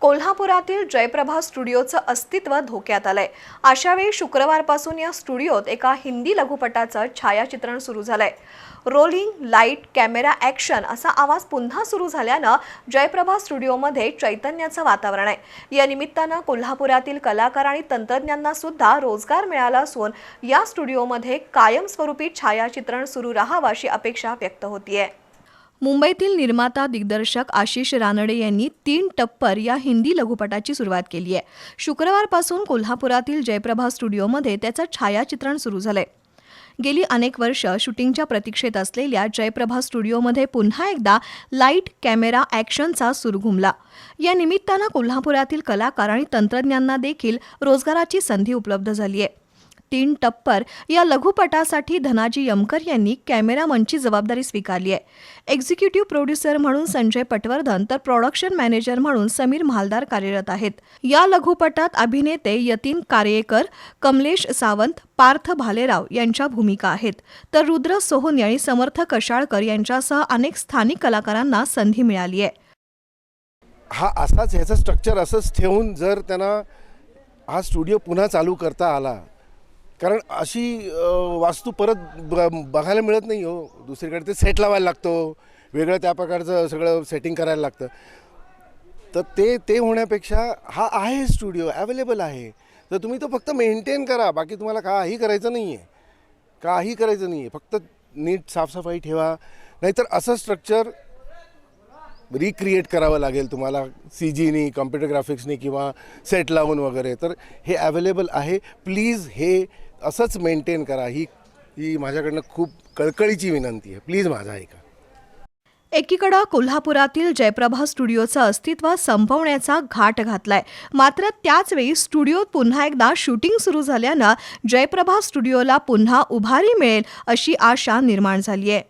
कोल्हापुरातील जयप्रभा स्टुडिओचं अस्तित्व धोक्यात आलंय. अशावेळी शुक्रवारपासून या स्टुडिओत एका हिंदी लघुपटाचं छायाचित्रण सुरू झालंय. रोलिंग लाइट कॅमेरा ॲक्शन असा आवाज पुन्हा सुरू झाल्यानं जयप्रभा स्टुडिओमध्ये चैतन्याचं वातावरण आहे. या निमित्तानं कोल्हापुरातील कलाकार आणि तंत्रज्ञांना सुद्धा रोजगार मिळाला असून या स्टुडिओमध्ये कायमस्वरूपी छायाचित्रण सुरू राहावं अशी अपेक्षा व्यक्त होतीये. मुंबईतील निर्माता दिग्दर्शक आशिष रानडे यांनी तीन टप्पर या हिंदी लघुपटाची सुरुवात केली आहे. शुक्रवारपासून कोल्हापुरातील जयप्रभा स्टुडिओमध्ये त्याचं छायाचित्रण सुरू झालंय. गेली अनेक वर्ष शूटिंगच्या प्रतीक्षेत असलेल्या जयप्रभा स्टुडिओमध्ये पुन्हा एकदा लाइट कॅमेरा ॲक्शनचा सूर घुमला. या निमित्तानं कोल्हापुरातील कलाकार आणि तंत्रज्ञांना देखील रोजगाराची संधी उपलब्ध झाली आहे. तीन टप्पर या लघुपटासाठी धनाजी यमकर यांनी कॅमेरामनची जबाबदारी स्वीकारली आहे. एक्झिक्युटिव्ह प्रोड्युसर म्हणून संजय पटवर्धन तर प्रोडक्शन मॅनेजर म्हणून समीर म्हालदार कार्यरत आहेत. या लघुपटात अभिनेते यतीन कारेकर कमलेश सावंत पार्थ भालेराव यांच्या भूमिका आहेत. तर रुद्र सोहन आणि समर्थ कशाळकर यांच्यासह अनेक स्थानिक कलाकारांना संधी मिळाली आहे. हा असाच ह्याचं स्ट्रक्चर असंच ठेवून जर त्यांना हा स्टुडिओ पुन्हा चालू करता आला कारण अशी वास्तू परत ब बघायला मिळत नाही हो. दुसरीकडे ते सेट लावायला लागतो. वेगळं त्या प्रकारचं सगळं सेटिंग करायला लागतं. तर ते ते होण्यापेक्षा हा आहे स्टुडिओ अवेलेबल आहे. तर तुम्ही तो फक्त मेंटेन करा. बाकी तुम्हाला काही करायचं नाही आहे काही करायचं नाही आहे फक्त नीट साफसफाई ठेवा. नाहीतर असं स्ट्रक्चर रिक्रिएट करावं लागेल तुम्हाला सी जीनी कम्प्युटर ग्राफिक्सनी किंवा सेट लावून वगैरे. तर हे अवेलेबल आहे. प्लीज हे असंच मेंटेन करा. ही ही माझ्याकडनं खूप कळकळीची विनंती आहे. प्लीज माझा ऐका. एकीकडं कोल्हापुरातील जयप्रभा स्टुडिओचं अस्तित्व संपवण्याचा घाट घातलाय. मात्र त्याचवेळी स्टुडिओत पुन्हा एकदा शूटिंग सुरू झाल्यानं जयप्रभा स्टुडिओला पुन्हा उभारी मिळेल अशी आशा निर्माण झाली आहे